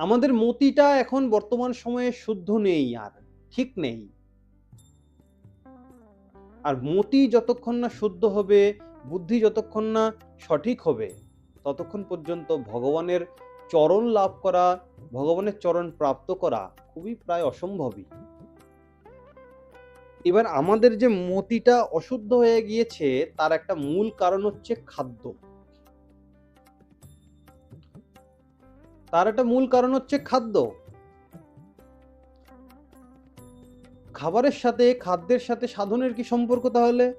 আমাদের মতিটা এখন বর্তমান সময়ে শুদ্ধ নেই আর ঠিক নেই। আর মতি যতক্ষণ না শুদ্ধ হবে, বুদ্ধি যতক্ষণ না সঠিক হবে, ততক্ষণ পর্যন্ত ভগবানের চরণ লাভ করা, ভগবানের চরণ প্রাপ্ত করা খুবই প্রায় অসম্ভবই। এবার আমাদের যে মতিটা অশুদ্ধ হয়ে গিয়েছে, তার একটা মূল কারণ হচ্ছে খাদ্য। তার একটা মূল কারণ হচ্ছে খাদ্য। খাবারের সাথে, খাদ্যের সাথে সাধনের কি সম্পর্ক তাহলে?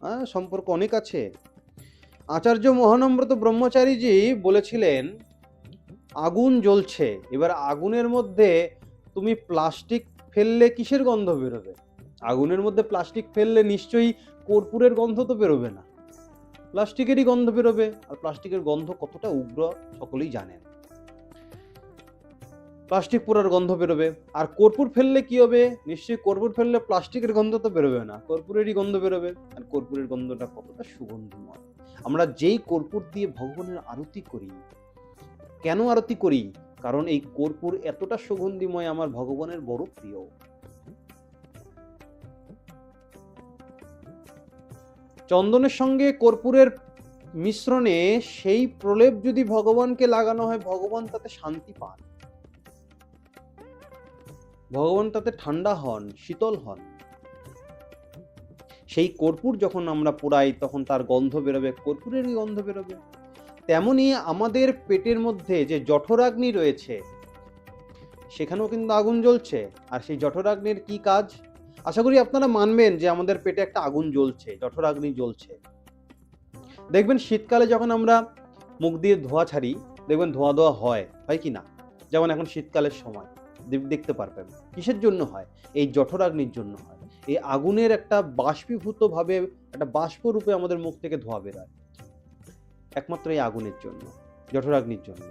হ্যাঁ সম্পর্ক অনেক আছে। আচার্য মহানম্রত ব্রহ্মচারীজি বলেছিলেন, আগুন জ্বলছে, এবার আগুনের মধ্যে তুমি প্লাস্টিক ফেললে কিসের গন্ধ বেরোবে? আগুনের মধ্যে প্লাস্টিক ফেললে নিশ্চয়ই কর্পূরের গন্ধ তো বেরোবে না। প্লাস্টিকেরই গন্ধ বেরোবে, আর প্লাস্টিকের গন্ধ কতটা উগ্র সকলেই জানেন। প্লাস্টিক পোড়ার গন্ধ বেরোবে। আর কর্পূর ফেললে কি হবে? নিশ্চয়ই কর্পূর ফেললে প্লাস্টিকের গন্ধ তো বেরোবে না। কর্পূরেরই গন্ধ বেরোবে। আর কর্পূরের গন্ধটা কতটা সুগন্ধিময়। আমরা যেই কর্পূর দিয়ে ভগবানের আরতি করি, কেন আরতি করি? কারণ এই কর্পূর এতটা সুগন্ধিময় আমার ভগবানের বড় প্রিয়। চন্দনের সঙ্গে কর্পূরের মিশ্রণে সেই প্রলেপ যদি ভগবানকে লাগানো হয়, ভগবান তাতে শান্তি পান। ভগবান তাতে ঠান্ডা হন, শীতল হন। সেই কর্পূর যখন আমরা পোড়াই, তখন তার গন্ধ বেরোবে, কর্পূরেরই গন্ধ বেরোবে। তেমনি আমাদের পেটের মধ্যে যে জঠরাগ্নি রয়েছে, সেখানেও কিন্তু আগুন জ্বলছে। আর সেই জঠরাগ্নির কি কাজ? আশা করি আপনারা মানবেন যে আমাদের পেটে একটা আগুন জ্বলছে, জঠরাগ্নি জ্বলছে। দেখবেন শীতকালে যখন আমরা মুখ দিয়ে ধোয়া ছাড়ি, দেখবেন ধোয়া ধোয়া হয় হয় কি না? যেমন এখন শীতকালের সময়। দেখতে পারবেন। কিসের জন্য হয়? এই জঠরাগ্নির জন্য হয়। এই আগুনের একটা বাষ্পীভূত ভাবে একটা বাষ্প রূপে আমাদের মুখ থেকে ধোয়া বেরোয়। একমাত্র এই আগুনের জন্য, জঠরাগ্নির জন্য।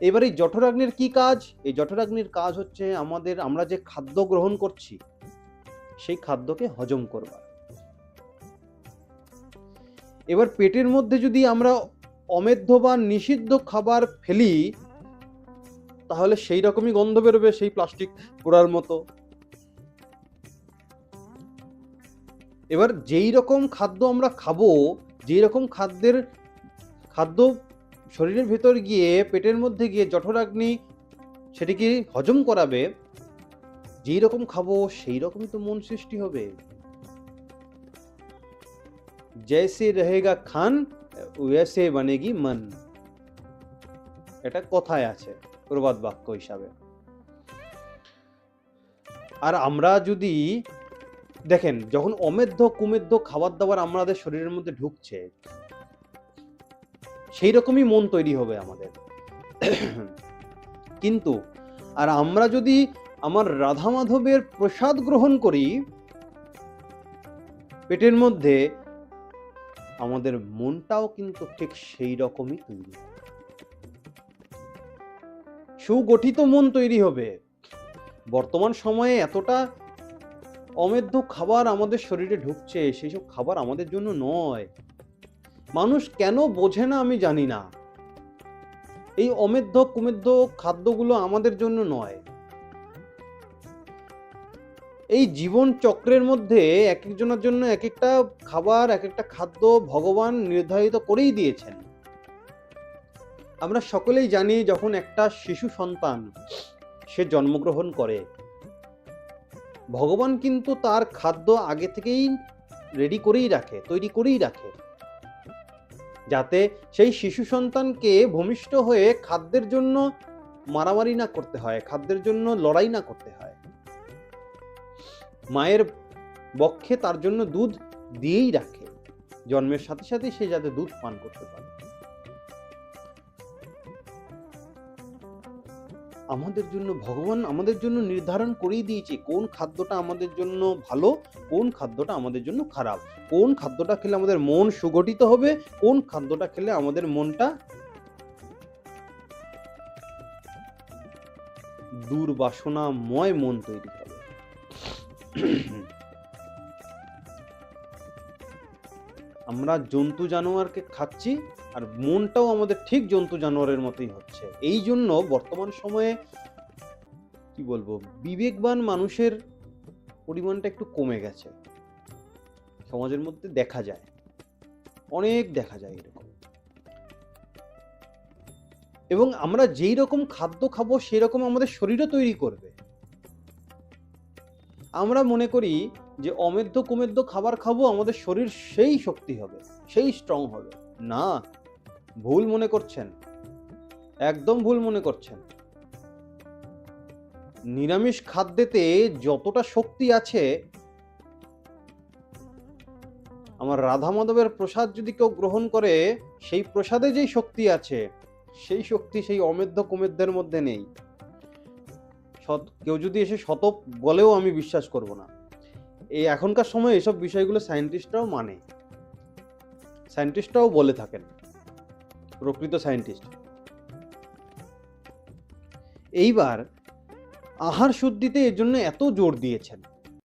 এবার এই জঠরাগ্নির কি কাজ? এই জঠরাগ্নির কাজ হচ্ছে আমাদের, আমরা যে খাদ্য গ্রহণ করছি, সেই খাদ্যকে হজম করবার। এবার পেটের মধ্যে যদি আমরা অমেধ্য বা নিষিদ্ধ খাবার ফেলি তাহলে সেই রকমই গন্ধ বেরোবে সেই প্লাস্টিক পোড়ার মতো। এবার যেই রকম খাদ্য আমরা খাব, যেই রকম খাদ্যের, খাদ্য শরীরের ভেতর গিয়ে পেটের মধ্যে গিয়ে জঠরাগ্নি সেটিকে হজম করাবে, যেই রকম খাব সেই রকমই তো মন সৃষ্টি হবে। জয়সে রহেগা খান ওয়েসে বানেগি মন। এটা কথায় আছে। প্রবাদ বাক্য হিসাবে। আর আমরা যদি, দেখেন, যখন অমেধ্য কুমেধ্য খাবার দাবার আমাদের শরীরের মধ্যে ঢুকছে, সেই রকমই মন তৈরি হবে আমাদের। কিন্তু, আর আমরা যদি আমার রাধা মাধবের প্রসাদ গ্রহণ করি, পেটের মধ্যে আমাদের মনটাও কিন্তু ঠিক সেই রকমই তৈরি হবে। সুগঠিত মন তৈরি হবে। বর্তমান সময়ে এতটা অমেধ্য খাবার আমাদের শরীরে ঢুকছে সেই সব খাবার আমাদের জন্য নয়। মানুষ কেন বোঝে না আমি জানি না। এই অমেধ্য কুমেধ্য খাদ্যগুলো আমাদের জন্য নয়। এই জীবন চক্রের মধ্যে এক একজনের জন্য এক একটা খাবার এক একটা খাদ্য ভগবান নির্ধারিত করেই দিয়েছেন। আমরা সকলেই জানি যখন একটা শিশু সন্তান, সে জন্মগ্রহণ করে, ভগবান কিন্তু তার খাদ্য আগে থেকেই রেডি করেই রাখে, তৈরি করেই রাখে। যাতে সেই শিশু সন্তানকে ভূমিষ্ঠ হয়ে খাদ্যের জন্য মারামারি না করতে হয়, খাদ্যের জন্য লড়াই না করতে হয়। মায়ের বক্ষে তার জন্য দুধ দিয়েই রাখে। জন্মের সাথে সাথে সে যাতে দুধ পান করতে পারে। আমাদের জন্য, ভগবান আমাদের জন্য নির্ধারণ করেই দিয়েছে কোন খাদ্যটা আমাদের জন্য ভালো, কোন খাদ্যটা আমাদের জন্য খারাপ। কোন খাদ্যটা খেলে আমাদের মন সুগঠিত হবে, কোন খাদ্যটা খেলে আমাদের মনটা দুর্বাসনাময় মন তৈরি হবে। আমরা জন্তু জানোয়ারকে খাচ্ছি আর মনটাও আমাদের ঠিক জন্তু জানোয়ারের মতোই হচ্ছে। এই জন্য বর্তমান সময়ে কি বলব, বিবেকবান মানুষের পরিমাণটা একটু কমে গেছে। সমাজের মধ্যে দেখা যায়। অনেক দেখা যায় এরকম। এবং আমরা যেই রকম খাদ্য খাব, সেই রকম আমাদের শরীরও তৈরি করবে। আমরা মনে করি যে অমেদ্য কুমেদ্য খাবার খাব, আমাদের শরীর সেই শক্তি হবে, সেই স্ট্রং হবে। না ভুল মনে করছেন? একদম ভুল মনে করছেন। নিরামিষ খাদ্যেতে যতটা শক্তি আছে, আমার রাধা মাধবের প্রসাদ যদি কেউ গ্রহণ করে, সেই প্রসাদে যেই শক্তি আছে, সেই শক্তি সেই অমেধ্য কুমেদ্যের মধ্যে নেই। কেউ যদি এসে শত বলেও আমি বিশ্বাস করব না। এই এখনকার সময় এসব বিষয়গুলো সায়েন্টিস্টরাও মানে। সায়েন্টিস্টরাও বলে থাকেন। প্রকৃত সায়েন্টিস্ট। এইবার আহার শুদ্ধিতে এর জন্য এত জোর দিয়েছেন।